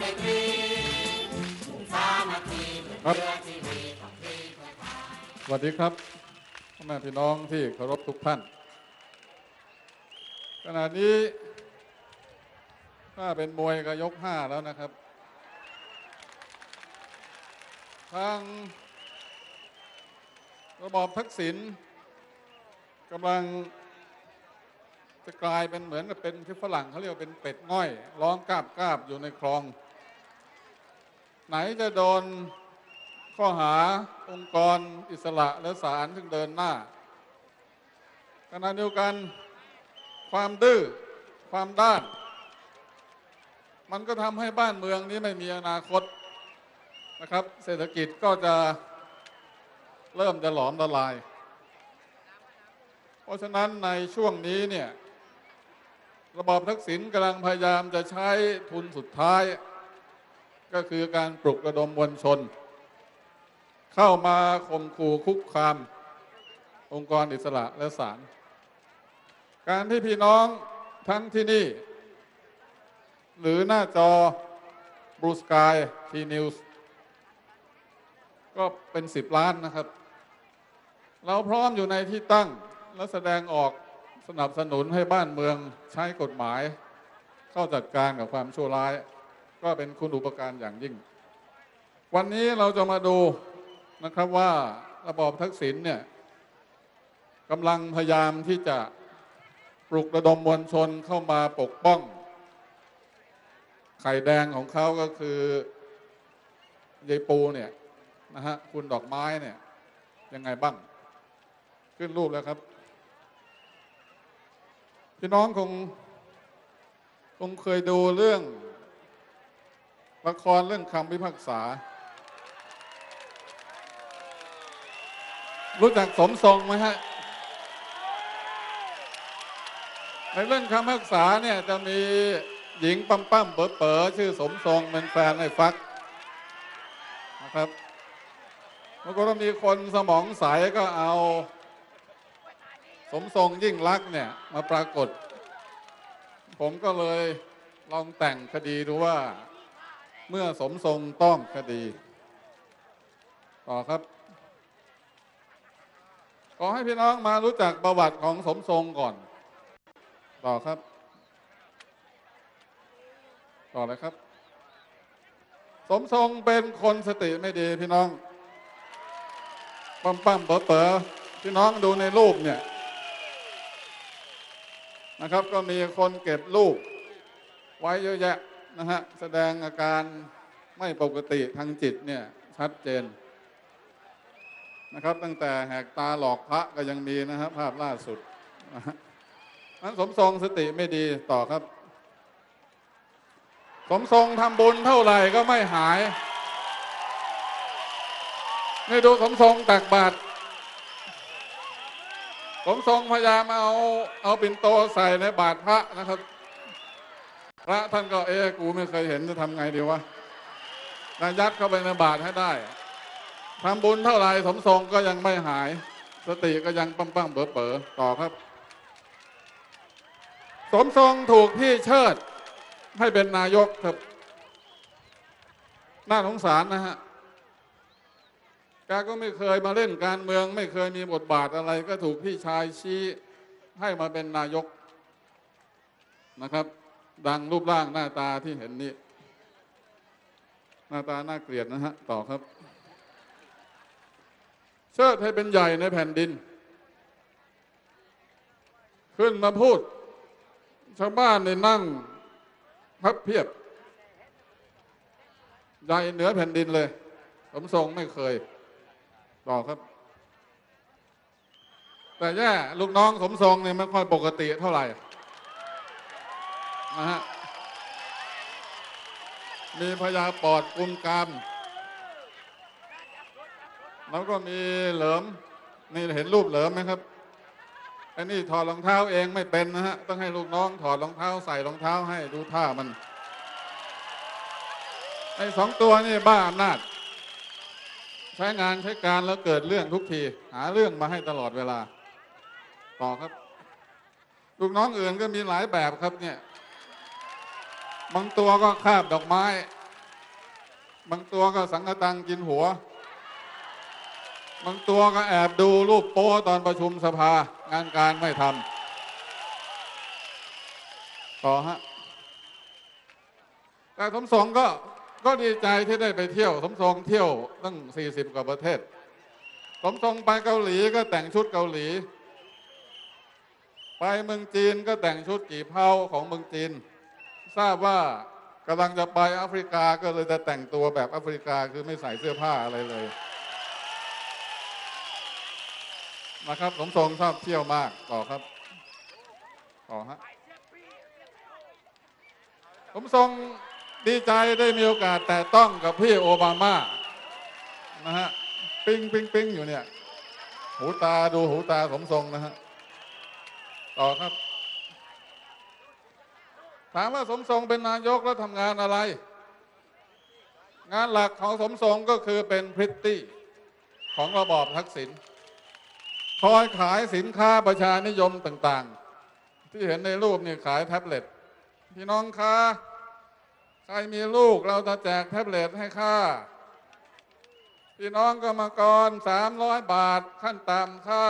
ไมตรีสามัคคีเพื่อชีวิตของพี่เพื่อไทยสวัสดีครับพ่อแม่พี่น้องที่เคารพทุกท่าน ขณะนี้ถ้าเป็นมวยก็ยกห้าแล้วนะครับทางระบอบทักษิณกำลังจะกลายเป็นเหมือนกับเป็นที่ฝรั่งเขาเรียกว่าเป็นเป็ดง่อย ร้องกราบกราบอยู่ในคลอง ไหนจะโดนข้อหาองค์กรอิสระและศาลซึ่งเดินหน้าขณะเดียวกันความดื้อความด้าน มันก็ทำให้บ้านเมืองนี้ไม่มีอนาคตนะครับ เศรษฐกิจก็จะเริ่มจะหลอมละลาย เพราะฉะนั้นในช่วงนี้เนี่ยระบอบทักษิณกำลังพยายามจะใช้ทุนสุดท้าย ก็คือการปลุกระดมมวลชน เข้ามาข่มขู่คุกคาม องค์กรอิสระและศาลการที่พี่น้องทั้งที่นี่ หรือหน้าจอบรูสกายทีนิวส์ก็เป็นสิบล้านนะครับ เราพร้อมอยู่ในที่ตั้งและแสดงออกสนับสนุนให้บ้านเมืองใช้กฎหมาย เข้าจัดการกับความชั่วร้าย ก็เป็นคุณอุปการอย่างยิ่ง วันนี้เราจะมาดูนะครับว่าระบอบทักษิณเนี่ยกำลังพยายามที่จะปลุกระดมมวลชนเข้ามาปกป้อง ไข่แดงของเขาก็คือยายปูเนี่ยนะฮะคุณดอกไม้เนี่ยยังไงบ้าง ขึ้นรูปแล้วครับ พี่น้องคงคงเคยดูเรื่อง ละครเรื่องคำพิพากษา รู้จักสมทรงไหมฮะ ในเรื่องคำพิพากษาเนี่ยจะมีหญิงปั๊มปั๊มเป๋อเป๋อชื่อสมทรงเป็นแฟนไอ้ฟักนะครับแล้วก็มีคนสมองใสก็เอาสมทรงยิ่งรักเนี่ยมาปรากฏ ผมก็เลยลองแต่งคดีดูว่า เมื่อสมทรงต้องคดี ต่อครับ ขอให้พี่น้องมารู้จักประวัติของสมทรงก่อน ต่อครับ ต่อเลยครับ สมทรงเป็นคนสติไม่ดีพี่น้อง ปั๊มปั๊มเป๋อเป๋อพี่น้องดูในรูปเนี่ยนะครับก็มีคนเก็บรูปไว้เยอะแยะ นะฮะแสดงอาการไม่ปกติทางจิตเนี่ยชัดเจนนะครับ ตั้งแต่แหกตาหลอกพระก็ยังมีนะฮะภาพล่าสุดนั้นสมทรงสติไม่ดีต่อครับ สมทรงทำบุญเท่าไหร่ก็ไม่หายนี่ดูสมทรงตักบาตรสมทรงพยายามเอาเอาปิ่นโตใส่ในบาตรพระนะครับ ระท่านก็เอ๊ะกูไม่เคยเห็นจะทำไงดีวะนายัดเข้าไปในบาตรให้ได้ทำบุญเท่าไหร่สมทรงก็ยังไม่หาย สติก็ยังปั้มปั้มเป๋อเป๋อต่อครับ สมทรงถูกพี่เชิด ให้เป็นนายกครับ น่าสงสารนะฮะแกก็ไม่เคยมาเล่นการเมือง ไม่เคยมีบทบาทอะไร ก็ถูกพี่ชายชี้ให้มาเป็นนายกนะครับ ดังรูปร่างหน้าตาที่เห็นนี้หน้าตาน่าเกลียดนะฮะ ต่อครับ เชิดให้เป็นใหญ่ในแผ่นดิน ขึ้นมาพูด ชาวบ้านในนั่งพับเพียบ ใหญ่เหนือแผ่นดินเลยสมทรงไม่เคย ต่อครับ แต่แย่ลูกน้องสมทรงเนี่ยไม่ค่อยปกติเท่าไหร่ นะฮะมีพญาปอดกุมกาม แล้วก็มีเหลิมนี่เห็นรูปเหลิมไหมครับไอ้นี่ถอดรองเท้าเองไม่เป็นนะฮะ ต้องให้ลูกน้องถอดรองเท้าใส่รองเท้าให้ดูท่ามัน ไอ้สองตัวนี่บ้าอำนาจ ใช้งานใช้การแล้วเกิดเรื่องทุกที หาเรื่องมาให้ตลอดเวลา ต่อครับ ลูกน้องอื่นก็มีหลายแบบครับเนี่ย บางตัวก็คาบดอกไม้ บางตัวก็สังกตังกินหัว บางตัวก็แอบดูรูปโป้ตอนประชุมสภางานการไม่ทำต่อฮะแต่สมทรงก็ก็ดีใจที่ได้ไปเที่ยว สมทรงเที่ยวตั้ง 40 กว่าประเทศ สมทรงไปเกาหลีก็แต่งชุดเกาหลี ไปเมืองจีนก็แต่งชุดกี่เผาของเมืองจีน ทราบว่ากำลังจะไปแอฟริกาก็เลยจะแต่งตัวแบบแอฟริกาคือไม่ใส่เสื้อผ้าอะไรเลยนะครับสมทรงชอบเที่ยวมากต่อครับต่อฮะผมทรงดีใจได้มีโอกาสแต่ต้องกับพี่โอบามานะฮะปิ้งปิ้งปิ้งอยู่เนี่ย หูตาดูหูตาสมทรงนะฮะต่อครับ ถามว่าสมทรงเป็นนายกแล้วทำงานอะไร งานหลักของสมทรงก็คือเป็นพริตตี้ของระบอบทักษิณคอยขายสินค้าประชานิยมต่างๆ ที่เห็นในรูปนี่ขายแท็บเล็ตพี่น้องคะใครมีลูกเราจะแจกแท็บเล็ตให้ค่าพี่น้องกรรมกรสามร้อยบาทขั้นต่ำค่า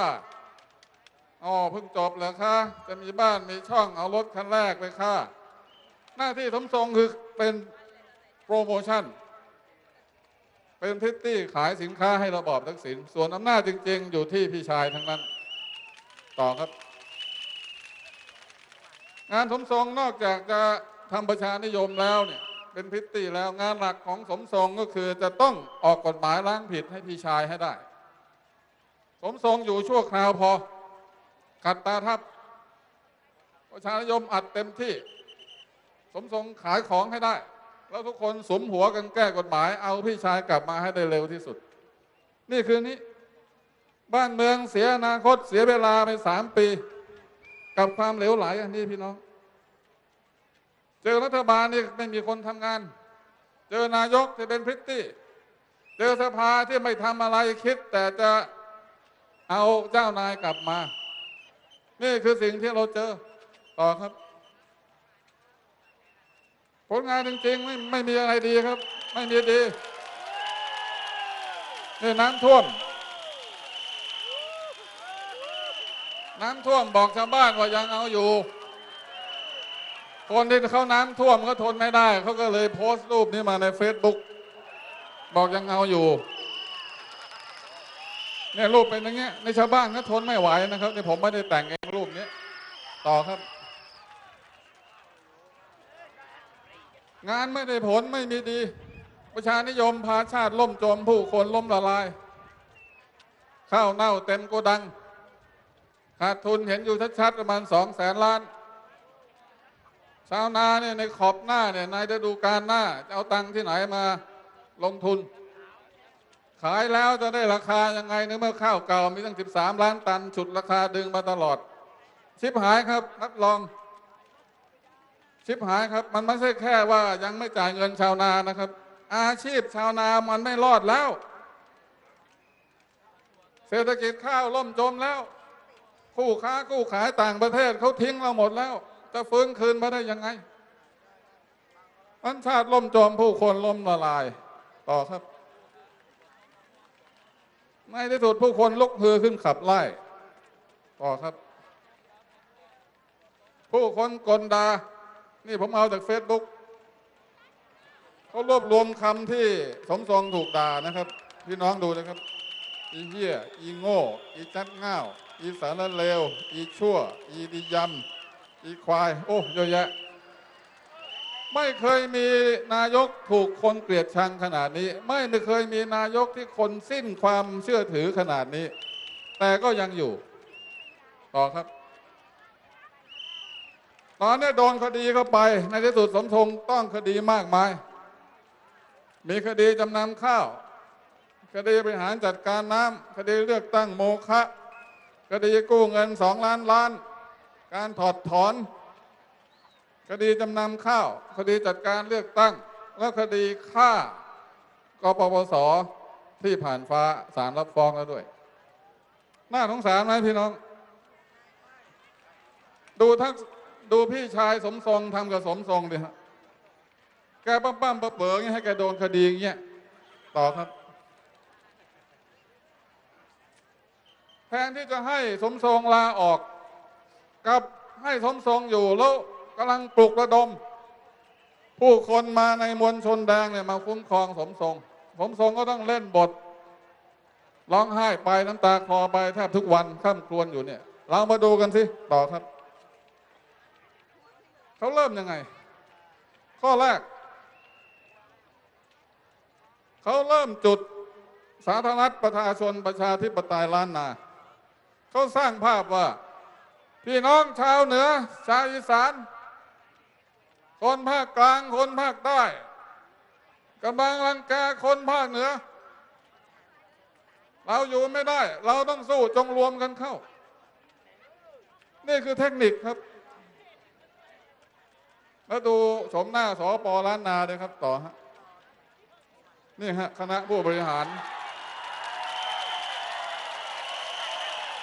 อ๋อเพิ่งจบเหรอคะจะมีบ้านมีช่องเอารถคันแรกไปค่า หน้าที่สมทรงคือเป็นโปรโมชั่น เป็นพิตตี้ขายสินค้าให้ระบอบทักษิณส่วนอำนาจจริง ๆ อยู่ที่พี่ชายทั้งนั้น ต่อครับ งานสมทรงนอกจากจะทำประชานิยมแล้วเนี่ยเป็นพิตตี้แล้วงานหลักของสมทรงก็คือจะต้องออกกฎหมายล้างผิดให้พี่ชายให้ได้ สมทรงอยู่ชั่วคราวพอขัดตาทับประชานิยมอัดเต็มที่ สมทรงขายของให้ได้ แล้วทุกคนสมหัวกันแก้กฎหมาย เอาพี่ชายกลับมาให้ได้เร็วที่สุด นี่คือนี้ บ้านเมืองเสียอนาคตเสียเวลาไปสามปี กับความเหลวไหลอันนี้พี่น้อง เจอรัฐบาลนี่ไม่มีคนทำงาน เจอนายกที่เป็นพริตตี้เจอสภาที่ไม่ทำอะไรคิด แต่จะเอาเจ้านายกลับมา นี่คือสิ่งที่เราเจอต่อครับ ผลงานจริงๆ ไม่ไม่มีอะไรดีครับ ไม่มีดีนี่น้ำท่วม น้ำท่วมบอกชาวบ้านว่ายังเอาอยู่ คนที่เขาน้ำท่วมเขาทนไม่ได้ เขาก็เลยโพสต์รูปนี้มาในเฟซบุ๊กบอกยังเอาอยู่เนี่ยรูปเป็นอย่างเงี้ยในชาวบ้านก็ทนไม่ไหวนะครับนี่ผมไม่ได้แต่งเองรูปนี้ต่อครับ งานไม่ได้ผลไม่มีดี ประชานิยมพาชาติล่มจมผู้คนล่มละลาย ข้าวเน่าเต็มโกดัง ขาดทุนเห็นอยู่ชัดๆประมาณสองแสนล้าน ชาวนาเนี่ยในขอบหน้าเนี่ยในฤดูกาลหน้า จะเอาตังค์ที่ไหนมาลงทุน ขายแล้วจะได้ราคายังไงในเมื่อข้าวเก่ามีตั้ง 13 ล้านตัน ฉุดราคาดึงมาตลอด ชิบหายครับรับรอง ชิบหายครับ มันไม่ใช่แค่ว่ายังไม่จ่ายเงินชาวนานะครับ อาชีพชาวนามันไม่รอดแล้ว เศรษฐกิจข้าวล่มจมแล้ว คู่ค้าคู่ขายต่างประเทศเขาทิ้งเราหมดแล้ว จะฟื้นคืนมาได้ยังไงมันชาติล่มจมผู้คนล่มละลาย ต่อครับในที่สุดผู้คนลุกฮือขึ้นขับไล่ ต่อครับ ผู้คนกลดา นี่ผมเอาจากเฟซบุ๊กเขารวบรวมคำที่สมทรงถูกด่านะครับ พี่น้องดูนะครับ อีเหี้ย อีโง่ อีจัดง่าว อีสารเลว อีชั่ว อีดียำ อีควาย โอ้เยอะแยะ ไม่เคยมีนายกถูกคนเกลียดชังขนาดนี้ ไม่เคยมีนายกที่คนสิ้นความเชื่อถือขนาดนี้ แต่ก็ยังอยู่ ต่อครับ ตอนนี้โดนคดีเข้าไป ในที่สุดสมทรงต้องคดีมากมาย มีคดีจำนำข้าว คดีบริหารจัดการน้ำคดีเลือกตั้งโมฆะคดีกู้เงินสองล้านล้าน การถอดถอน คดีจำนำข้าว คดีจัดการเลือกตั้ง แล้วคดีฆ่ากปปสที่ผ่านฟ้าศาลรับฟ้องแล้วด้วย น่าสงสารไหมพี่น้อง ดูทั้ง ดูพี่ชายสมทรงทำกับสมทรงดิฮะ แกปั้มปั้มเป๋อๆอย่างเงี้ยให้แกโดนคดีอย่างเงี้ย ต่อครับ แทนที่จะให้สมทรงลาออก กับให้สมทรงอยู่แล้วกำลังปลุกระดม ผู้คนมาในมวลชนแดงเนี่ยมาคุ้มครองสมทรง สมทรงก็ต้องเล่นบทร้องไห้ไปน้ำตาคลอไปแทบทุกวันข้ามครวญอยู่เนี่ย เรามาดูกันสิ ต่อครับ เขาเริ่มยังไง ข้อแรก เขาเริ่มจุดสาธารณรัฐประชาชนประชาธิปไตยล้านนา เขาสร้างภาพว่า พี่น้องชาวเหนือ ชาวอีสาน คนภาคกลางคนภาคใต้กำลังรังแกคนภาคเหนือ เราอยู่ไม่ได้ เราต้องสู้จงรวมกันเข้า นี่คือเทคนิคครับ แล้วดูสมหน้าสอปอล้านนาเลยครับ ต่อฮะนี่ฮะคณะผู้บริหาร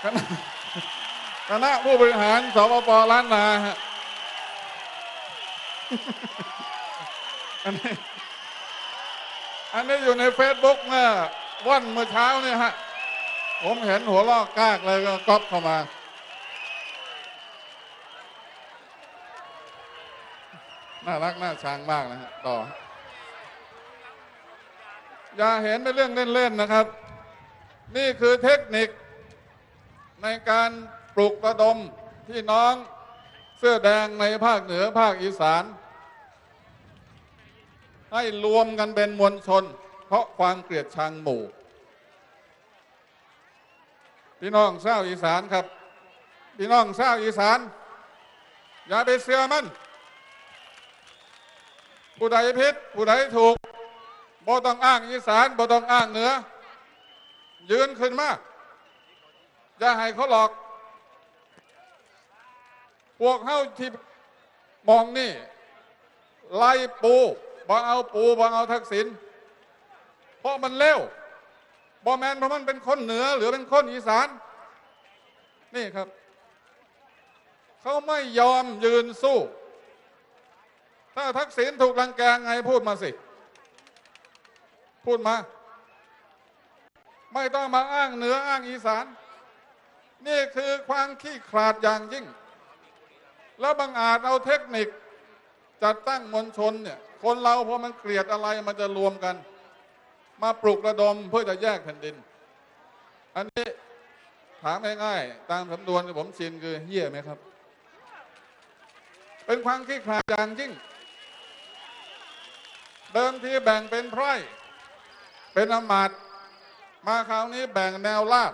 คณะคณะผู้บริหารสปปล้านนาฮะอันนี้อันนี้อยู่ในเฟซบุ๊กเมื่อวันเมื่อเช้าเนี่ยฮะ ผมเห็นหัวลอกกากเลยก็ก๊อปเข้ามา น่ารักน่าชังมากนะฮะต่อ อย่าเห็นเป็นเรื่องเล่น ๆ นะครับ นี่คือเทคนิค ในการปลุกระดมพี่น้องเสื้อแดงในภาคเหนือภาคอีสาน ให้รวมกันเป็นมวลชน เพราะความเกลียดชังหมู่ พี่น้องชาวอีสานครับ พี่น้องชาวอีสาน อย่าไปเสือมัน ผู้ใดผิดผู้ใดถูกบ่ต้องอ้างอีสานบ่ต้องอ้างเหนือ ยืนขึ้นมาอย่าให้เขาหลอก พวกเฮาที่มองนี่ ไล่ปูบ่เอาปูบ่เอาทักษิณเพราะมันเร็วบ่แมนเพราะมันเป็นคนเหนือ หรือเป็นคนอีสาน นี่ครับ เขาไม่ยอมยืนสู้ ถ้าทักษิณถูกรังแกไงพูดมาสิ พูดมา ไม่ต้องมาอ้างเหนืออ้างอีสาน นี่คือความขี้ขลาดอย่างยิ่ง แล้วบางอาจเอาเทคนิคจัดตั้งมวลชนเนี่ย คนเราพอมันเกลียดอะไรมันจะรวมกัน มาปลุกระดมเพื่อจะแยกแผ่นดิน อันนี้ถามง่ายๆตามสำนวนที่ผมชินคือเหี้ยไหมครับ เป็นความขี้ขลาดอย่างยิ่ง เดิมทีแบ่งเป็นไพร่เป็นอมาตมาคราวนี้แบ่งแนวราบ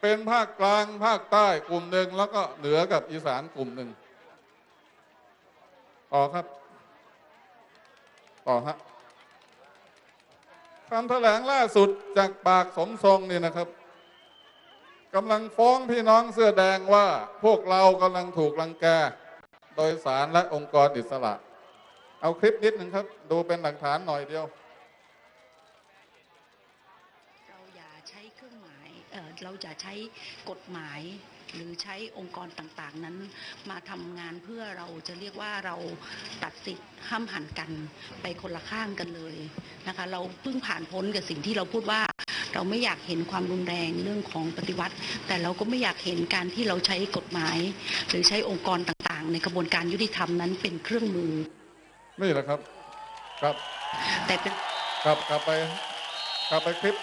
เป็นภาคกลางภาคใต้กลุ่มหนึ่งแล้วก็เหนือกับอีสานกลุ่มหนึ่งต่อครับ ต่อฮะคำแถลงล่าสุดจากปากสมทรงนี่นะครับกำลังฟ้องพี่น้องเสื้อแดงว่าพวกเรากำลังถูกรังแก โดยสารและองค์กรอิสระ เอาคลิปนิดหนึ่งครับ ดูเป็นหลักฐานหน่อยเดียว เราอย่าใช้เครื่องหมายเอ่อเราจะใช้กฎหมาย หรือใช้องค์กรต่างๆนั้น มาทำงานเพื่อเราจะเรียกว่าเราตัดสิทธิ์ห้ามหันกันไปคนละข้างกันเลยนะคะ เราเพิ่งผ่านพ้นกับสิ่งที่เราพูดว่า เราไม่อยากเห็นความรุนแรงเรื่องของปฏิวัติ แต่เราก็ไม่อยากเห็นการที่เราใช้กฎหมาย หรือใช้องค์กรต่างๆ ในกระบวนการยุติธรรมนั้นเป็นเครื่องมือ นี่แหละครับ ครับแต่เป็นกลับกลับไป กลับไปคลิป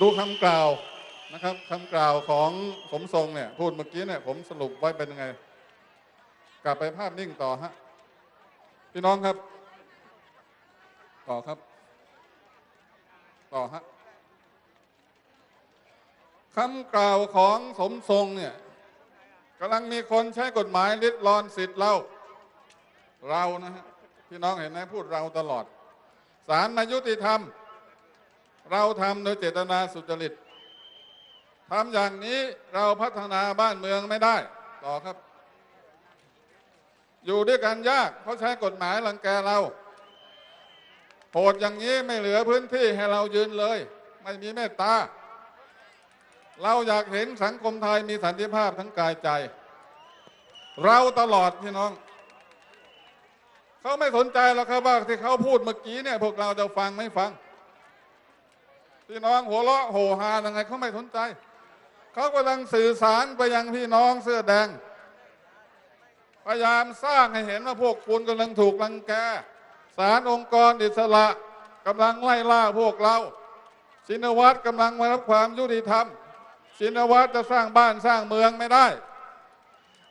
ดูคำกล่าวนะครับคำกล่าวของสมทรงเนี่ย พูดเมื่อกี้เนี่ย ผมสรุปไว้เป็นยังไง กลับไปภาพนิ่งต่อฮะพี่น้องครับ ต่อครับ ต่อฮะคำกล่าวของสมทรงเนี่ยกำลังมีคนใช้กฎหมายลิดรอนสิทธิ์เรา เรานะฮะพี่น้องเห็นไหมพูดเราตลอดศาลนายุติธรรม เราทำโดยเจตนาสุจริตทำอย่างนี้เราพัฒนาบ้านเมืองไม่ได้ต่อครับ อยู่ด้วยกันยากเพราะใช้กฎหมายรังแกเราโหดอย่างนี้ไม่เหลือพื้นที่ให้เรายืนเลย ไม่มีเมตตา เราอยากเห็นสังคมไทยมีสันติภาพทั้งกายใจ เราตลอดพี่น้อง เขาไม่สนใจหรอกครับว่าที่เขาพูดเมื่อกี้เนี่ยพวกเราจะฟังไม่ฟังพี่น้องหัวเราะโหฮายังไงเขาไม่สนใจ เขากำลังสื่อสารไปยังพี่น้องเสื้อแดง พยายามสร้างให้เห็นว่าพวกคุณกำลังถูกรังแกศาลองค์กรอิสระกำลังไล่ล่าพวกเราชินวัตรกำลังมารับความยุติธรรม ชินวัตรจะสร้างบ้านสร้างเมืองไม่ได้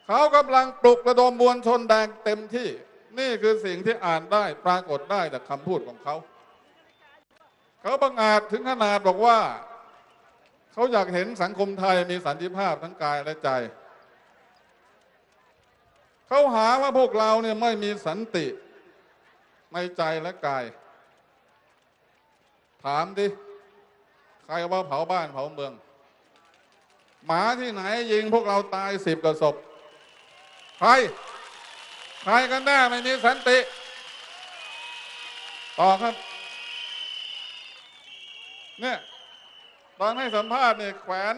เขากำลังปลุกระดมมวลชนแดงเต็มที่ นี่คือสิ่งที่อ่านได้ปรากฏได้จากคำพูดของเขา เขาบังอาจถึงขนาดบอกว่า เขาอยากเห็นสังคมไทยมีสันติภาพทั้งกายและใจ เขาหาว่าพวกเราเนี่ยไม่มีสันติในใจและกาย ถามดิใครว่าเผาบ้านเผาเมือง หมาที่ไหนยิงพวกเราตายสิบกว่าศพใคร ใครกันแน่ไม่มีสันติ ต่อครับ เนี่ยตอนให้สัมภาษณ์เนี่ยแขวน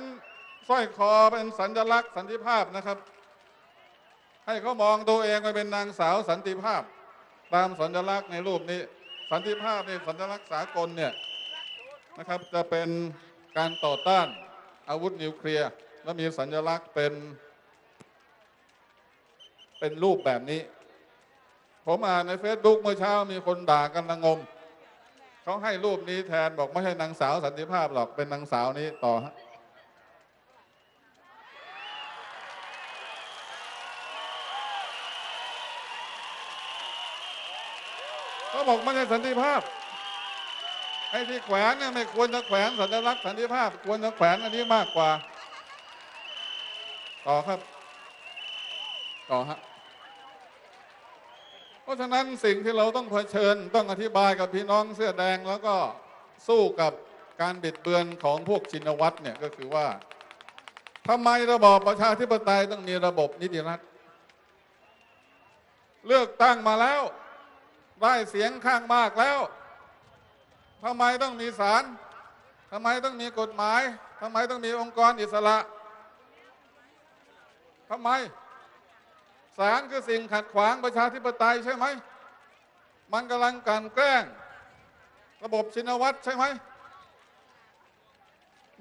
สร้อยคอเป็นสัญลักษณ์สันติภาพนะครับ ให้เขามองตัวเองไปเป็นนางสาวสันติภาพ ตามสัญลักษณ์ในรูปนี้ สันติภาพในสัญลักษณ์สากลเนี่ยนะครับจะเป็นการต่อต้านอาวุธนิวเคลียร์และมีสัญลักษณ์เป็น เป็นรูปแบบนี้ ผมอ่านในเฟซบุ๊กเมื่อเช้ามีคนด่ากันระงม เขาให้รูปนี้แทนบอกไม่ใช่นางสาวสันติภาพหรอกเป็นนางสาวนี้ต่อฮะเขาบอกไม่ใช่สันติภาพไอ้ที่แขวนเนี่ยไม่ควรจะแขวนสัญลักษณ์สันติภาพ ควรจะแขวนอันนี้มากกว่า ต่อครับ ต่อฮะ เพราะฉะนั้นสิ่งที่เราต้องเผชิญต้องอธิบายกับพี่น้องเสื้อแดงแล้วก็สู้กับการบิดเบือนของพวกชินวัตรเนี่ยก็คือว่าทำไมระบอบประชาธิปไตยต้องมีระบบนิติรัฐ เลือกตั้งมาแล้ว ได้เสียงข้างมากแล้วทำไมต้องมีศาลทำไมต้องมีกฎหมายทำไมต้องมีองค์กรอิสระทำไม ศาลคือสิ่งขัดขวางประชาธิปไตยใช่ไหม มันกำลังกันแกล้ง ระบบชินวัตรใช่ไหม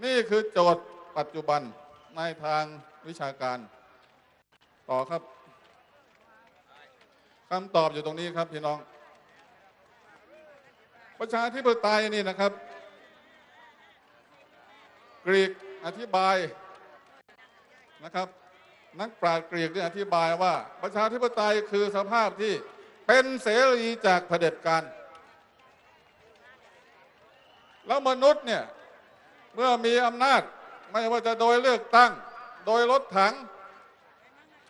นี่คือโจทย์ปัจจุบันในทางวิชาการ ต่อครับคำตอบอยู่ตรงนี้ครับพี่น้อง ประชาธิปไตยนี่นะครับ กรีกอธิบายนะครับ นักปราชญ์กรีกได้อธิบายว่าประชาธิปไตยคือสภาพที่เป็นเสรีจากเผด็จการแล้วมนุษย์เนี่ยเมื่อมีอำนาจไม่ว่าจะโดยเลือกตั้ง โดยรถถัง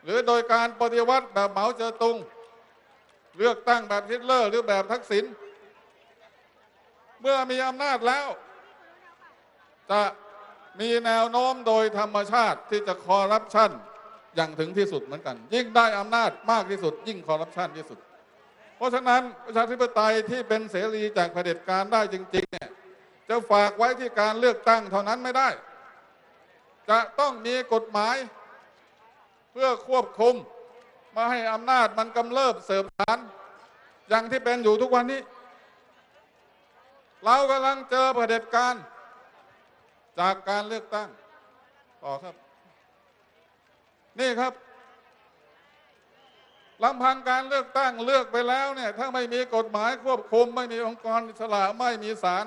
หรือโดยการปฏิวัติแบบเหมาเจ๋อตุง เลือกตั้งแบบฮิตเลอร์ หรือแบบทักษิณเมื่อมีอำนาจแล้ว จะมีแนวโน้มโดยธรรมชาติที่จะคอร์รัปชัน อย่างถึงที่สุดเหมือนกัน ยิ่งได้อำนาจมากที่สุด ยิ่งคอร์รัปชันที่สุด เพราะฉะนั้นประชาธิปไตยที่เป็นเสรีจากเผด็จการได้จริง ๆ เนี่ย จะฝากไว้ที่การเลือกตั้งเท่านั้นไม่ได้ จะต้องมีกฎหมาย เพื่อควบคุมมาให้อำนาจมันกำเริบเสริมสารอย่างที่เป็นอยู่ทุกวันนี้ เรากำลังเจอเผด็จการจากการเลือกตั้ง ต่อครับ นี่ครับลำพังการเลือกตั้งเลือกไปแล้วเนี่ยถ้าไม่มีกฎหมายควบคุม ไม่มีองค์กรอิสระไม่มีศาล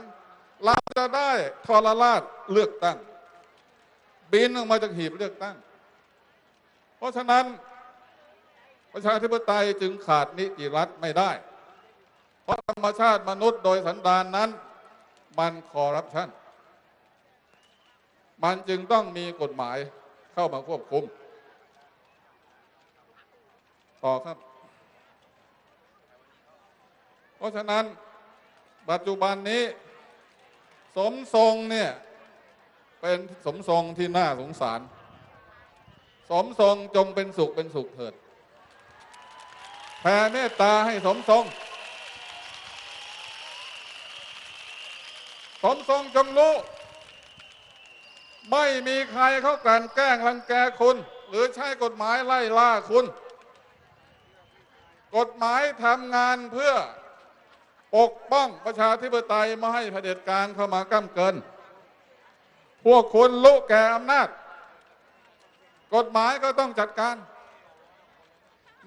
เราจะได้ทรราชเลือกตั้ง บินออกมาจากหีบเลือกตั้ง เพราะฉะนั้นประชาธิปไตยจึงขาดนิติรัฐไม่ได้ เพราะธรรมชาติมนุษย์โดยสันดานนั้น มันคอร์รัปชันมันจึงต้องมีกฎหมายเข้ามาควบคุม ต่อครับ เพราะฉะนั้นปัจจุบันนี้ สมทรงเนี่ย เป็นสมทรงที่น่าสงสาร สมทรงจงเป็นสุขเป็นสุขเถิดแผ่เมตตาให้สมทรง สมทรงจงรู้ไม่มีใครเขากลั่นแกล้งรังแกคุณ หรือใช้กฎหมายไล่ล่าคุณ กฎหมายทำงานเพื่อปกป้องประชาธิปไตยไม่ให้เผด็จการเข้ามาก้ำเกิน พวกคุณลุแก่อำนาจ กฎหมายก็ต้องจัดการ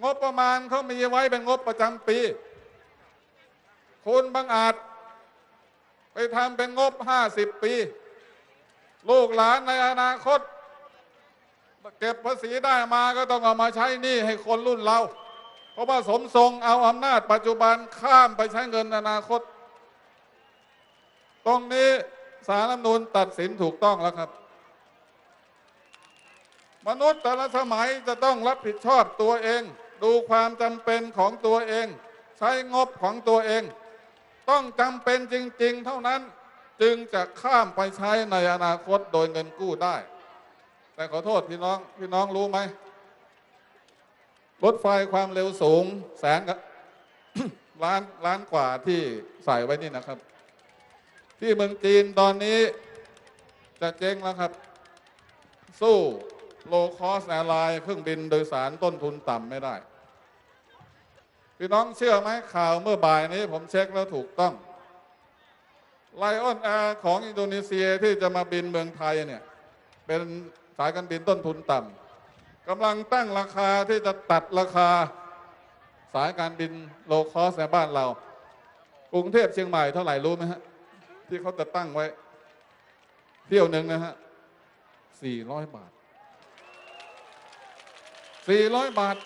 งบประมาณเขามีไว้เป็นงบประจำปี คุณบังอาจ ไปทำเป็นงบ 50 ปี ลูกหลานในอนาคต เก็บภาษีได้มาก็ต้องเอามาใช้หนี้ให้คนรุ่นเรา ราะว่าสมทรงเอาอำนาจปัจจุบันข้ามไปใช้เงินอนาคต ตรงนี้สารรัฐนูญตัดสินถูกต้องแล้วครับ มนุษย์แต่ละสมัยจะต้องรับผิดชอบตัวเอง ดูความจำเป็นของตัวเอง ใช้งบของตัวเอง ต้องจำเป็นจริง ๆ เท่านั้นจึงจะข้ามไปใช้ในอนาคตโดยเงินกู้ได้ แต่ขอโทษพี่น้องพี่น้องรู้ไหม รถไฟความเร็วสูงแสนล้านล้านกว่าที่ใส่ไว้นี่นะครับ ที่เมืองจีนตอนนี้จะเจ๊งแล้วครับ สู้โลคอสแอร์ไลน์เครื่องบินโดยสารต้นทุนต่ำไม่ได้ พี่น้องเชื่อไหมข่าวเมื่อบ่ายนี้ผมเช็คแล้วถูกต้องไลออนแอร์ของอินโดนีเซียที่จะมาบินเมืองไทยเนี่ย เป็นสายการบินต้นทุนต่ำ กำลังตั้งราคาที่จะตัดราคาสายการบินโลคอสในบ้านเรา กรุงเทพเชียงใหม่เท่าไหร่รู้ไหมฮะ ที่เขาจะตั้งไว้ เที่ยวหนึ่งนะฮะสี่ร้อยบาทสี่ร้อยบาท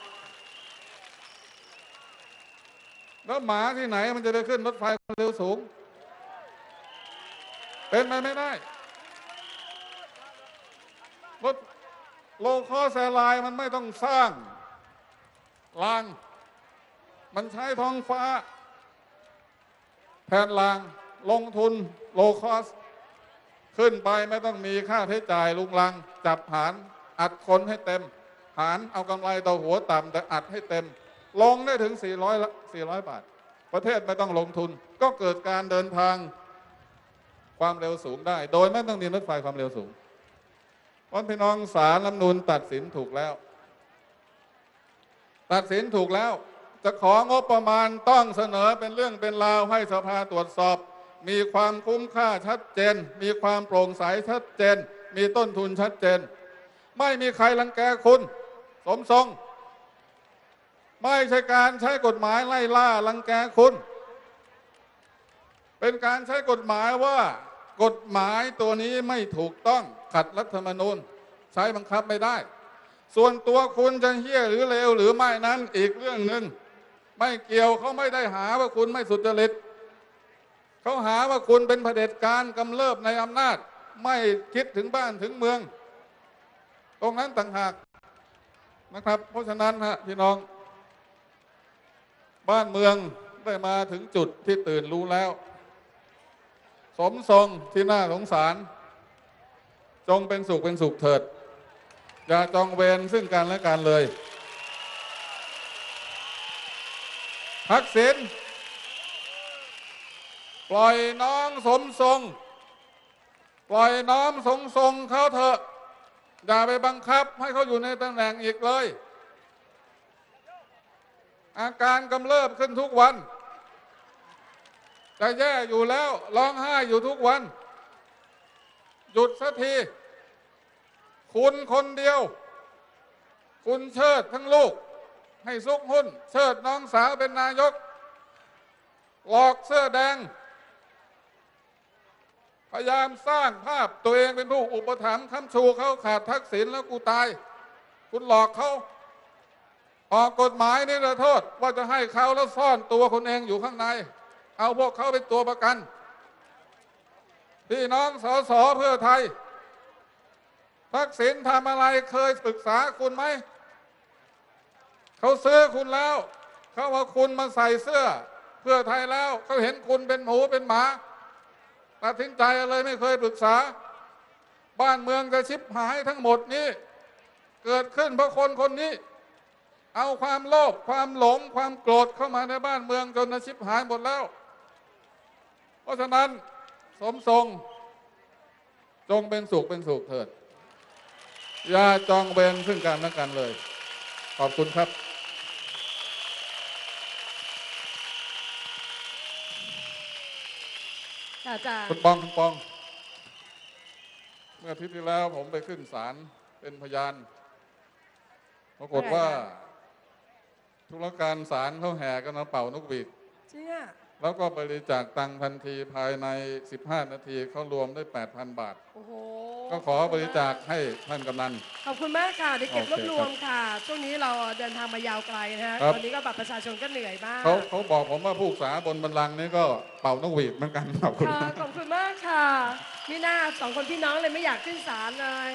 แล้วหมาที่ไหนมันจะได้ขึ้นรถไฟความเร็วสูง เป็นไปไม่ได้ รถ โลคอสแอร์ไลน์มันไม่ต้องสร้างราง มันใช้ท้องฟ้าแทนรางลงทุนโลคอส ขึ้นไปไม่ต้องมีค่าใช้จ่ายลุงลัง จับหารอัดคนให้เต็ม หารเอากำไรต่อหัวต่ำแต่อัดให้เต็ม ลงได้ถึง 400 400 บาท ประเทศไม่ต้องลงทุน ก็เกิดการเดินทางความเร็วสูงได้ โดยไม่ต้องมีรถไฟความเร็วสูง วันพี่น้องสารรัฐนูญตัดสินถูกแล้ว ตัดสินถูกแล้ว จะของบประมาณต้องเสนอเป็นเรื่องเป็นราวให้สภาตรวจสอบ มีความคุ้มค่าชัดเจน มีความโปร่งใสชัดเจน มีต้นทุนชัดเจน ไม่มีใครรังแกคุณ สมทรง ไม่ใช่การใช้กฎหมายไล่ล่ารังแกคุณ เป็นการใช้กฎหมายว่า กฎหมายตัวนี้ไม่ถูกต้องขัดรัฐธรรมนูญ ใช้บังคับไม่ได้ ส่วนตัวคุณจะเฮี้ยหรือเลวหรือไม่นั้นอีกเรื่องหนึ่งไม่เกี่ยวเขาไม่ได้หาว่าคุณไม่สุจริตเขาหาว่าคุณเป็นเผด็จการกำเริบในอำนาจ ไม่คิดถึงบ้านถึงเมือง ตรงนั้นต่างหากนะครับ เพราะฉะนั้นฮะพี่น้อง บ้านเมืองได้มาถึงจุดที่ตื่นรู้แล้ว สมทรงที่น่าสงสาร จงเป็นสุขเป็นสุขเถิด อย่าจองเวรซึ่งกันและกันเลยทักษิณปล่อยน้องสมทรง ปล่อยน้องสงทรงเขาเถอะ อย่าไปบังคับให้เขาอยู่ในตำแหน่งอีกเลย อาการกำเริบขึ้นทุกวัน จะแย่อยู่แล้วร้องไห้อยู่ทุกวัน หยุดสักที คุณคนเดียว คุณเชิดทั้งลูก ให้ซุกหุ้น เชิดน้องสาวเป็นนายก หลอกเสื้อแดง พยายามสร้างภาพตัวเองเป็นผู้อุปถัมภ์ค้ำชูเขาขาดทักษิณแล้วกูตาย คุณหลอกเขาออกกฎหมายนี่ละโทษ ว่าจะให้เขาแล้วซ่อนตัวคนเองอยู่ข้างใน เอาพวกเขาเป็นตัวประกันพี่น้องสสเพื่อไทยทักษิณทำอะไรเคยปรึกษาคุณไหม เขาซื้อคุณแล้ว เขาเอาคุณมาใส่เสื้อ เพื่อไทยแล้ว เขาเห็นคุณเป็นหมูเป็นหมาตัดสินใจอะไรไม่เคยปรึกษา บ้านเมืองจะชิบหายทั้งหมดนี้ เกิดขึ้นเพราะคนคนนี้ เอาความโลภความหลงความโกรธเข้ามาในบ้านเมืองจนชิบหายหมดแล้ว เพราะฉะนั้นสมทรง จงเป็นสุขเป็นสุขเถิด อย่าจองเวรซึ่งกันและกันเลย ขอบคุณครับ อาจารย์คุณปองคุณปอง เมื่ออาทิตย์ที่แล้วผมไปขึ้นศาลเป็นพยานปรากฏว่า ธุรการศาลเขาแห่กันมาเป่านกหวีดจริงอะ แล้วก็บริจาคตังค์ทันทีภายใน 15 นาทีเขารวมได้ 8,000 บาท โอ้โหก็ขอบริจาคให้ท่านกำนัน ขอบคุณมากค่ะเดี๋ยวเก็บโอรวเคบรวมค่ะ ช่วงนี้เราเดินทางมายาวไกลนะฮะครับ ตอนนี้ก็บัตรประชาชนก็เหนื่อยมากเขาเขาบอกผมว่าผู้ศึกษาบนบันลังก์นี่ก็เป่านกหวีดเหมือนกันขอบคุณค่ะขอบคุณมากค่ะมิน่าสองคนพี่น้องเลยไม่อยากขึ้นศาลเลย